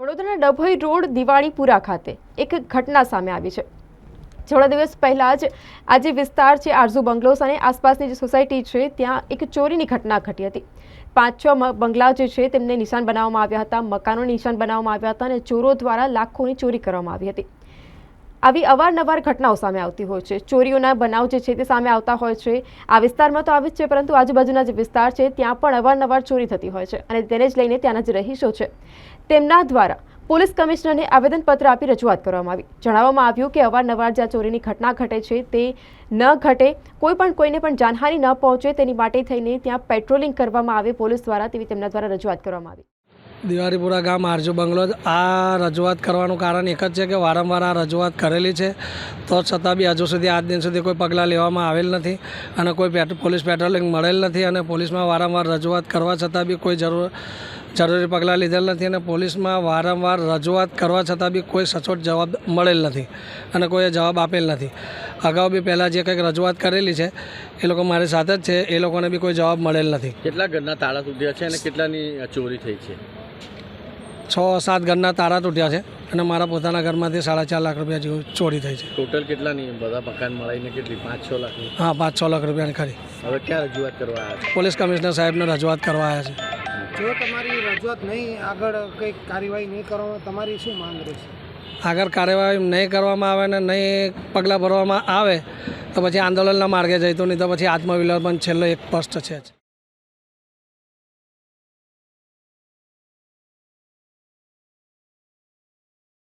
વડોદરાના ડભોઈ રોડ દિવાળીપુરા ખાતે એક ઘટના સામે આવી છે. થોડા દિવસ પહેલાં જ આ જે વિસ્તાર છે, આરઝુ બંગલોસ અને આસપાસની જે સોસાયટી છે, ત્યાં એક ચોરીની ઘટના ઘટી હતી. પાંચ છ બંગલા જે છે, તેમને નિશાન બનાવવામાં આવ્યા હતા મકાનો નિશાન બનાવવામાં આવ્યા હતા અને ચોરો દ્વારા લાખોની ચોરી કરવામાં આવી હતી. આવી અવારનવાર ઘટનાઓ સામે આવતી હોય છે. ચોરીઓના બનાવ જે છે તે સામે આવતા હોય છે. આ વિસ્તારમાં તો આવી જ છે, પરંતુ આજુબાજુના જે વિસ્તાર છે, ત્યાં પણ અવારનવાર ચોરી થતી હોય છે અને તેને જ લઈને ત્યાંના જે રહીશો છે, તેમના દ્વારા પોલીસ કમિશનરને આવેદનપત્ર આપી રજૂઆત કરવામાં આવી. જણાવવામાં આવ્યું કે અવારનવાર જ્યાં ચોરીની ઘટના ઘટે છે, તે ન ઘટે, કોઈ પણ કોઈને પણ જાનહાનિ ન પહોંચે, તેની માટે થઈને ત્યાં પેટ્રોલિંગ કરવામાં આવે. પોલીસ દ્વારા તેવી તેમના દ્વારા રજૂઆત કરવામાં આવી. દિવાળીપુરા ગામ આરજુ બંગલો આ રજૂઆત કરવાનું કારણ એક જ છે કે વારંવાર આ રજૂઆત કરેલી છે. તો છતાં બી હજુ સુધી આજ દિન સુધી કોઈ પગલાં લેવામાં આવેલ નથી અને કોઈ પેટ્રો પોલીસ પેટ્રોલિંગ મળેલ નથી અને પોલીસમાં વારંવાર રજૂઆત કરવા છતાં બી કોઈ જરૂર જરૂરી પગલાં લીધેલ નથી અને પોલીસમાં વારંવાર રજૂઆત કરવા છતાં બી કોઈ સચોટ જવાબ મળેલ નથી અને કોઈએ જવાબ આપેલ નથી. અગાઉ બી પહેલાં જે કંઈક રજૂઆત કરેલી છે એ લોકો મારી સાથે જ છે એ લોકોને બી કોઈ જવાબ મળેલ નથી. કેટલા ઘરના તાળા તૂટ્યા છે અને કેટલાની ચોરી થઈ છે? છ સાત ઘરના તારા તૂટ્યા છે અને મારા પોતાના ઘરમાંથી સાડા ચાર લાખ રૂપિયા જેવું ચોરી થઈ છે. ટોટલ કેટલાની બધા મકાન મળીને કેટલી? પાંચ છ લાખ હા પાંચ છ લાખ રૂપિયાની ખરી. હવે ક્યાં રજૂઆત કરવા આવ્યા પોલીસ કમિશનર સાહેબને રજૂઆત કરવા આવ્યા છે. જો તમારી રજૂઆત નહીં આગળ કંઈક કાર્યવાહી નહીં કરવામાં તમારી શું માંગ રહેશે? આગળ કાર્યવાહી નહીં કરવામાં આવે ને નહીં પગલાં ભરવામાં આવે, તો પછી આંદોલનના માર્ગે જઈતું નહીં તો પછી આત્મવિલોપન છેલ્લો એક સ્પષ્ટ છે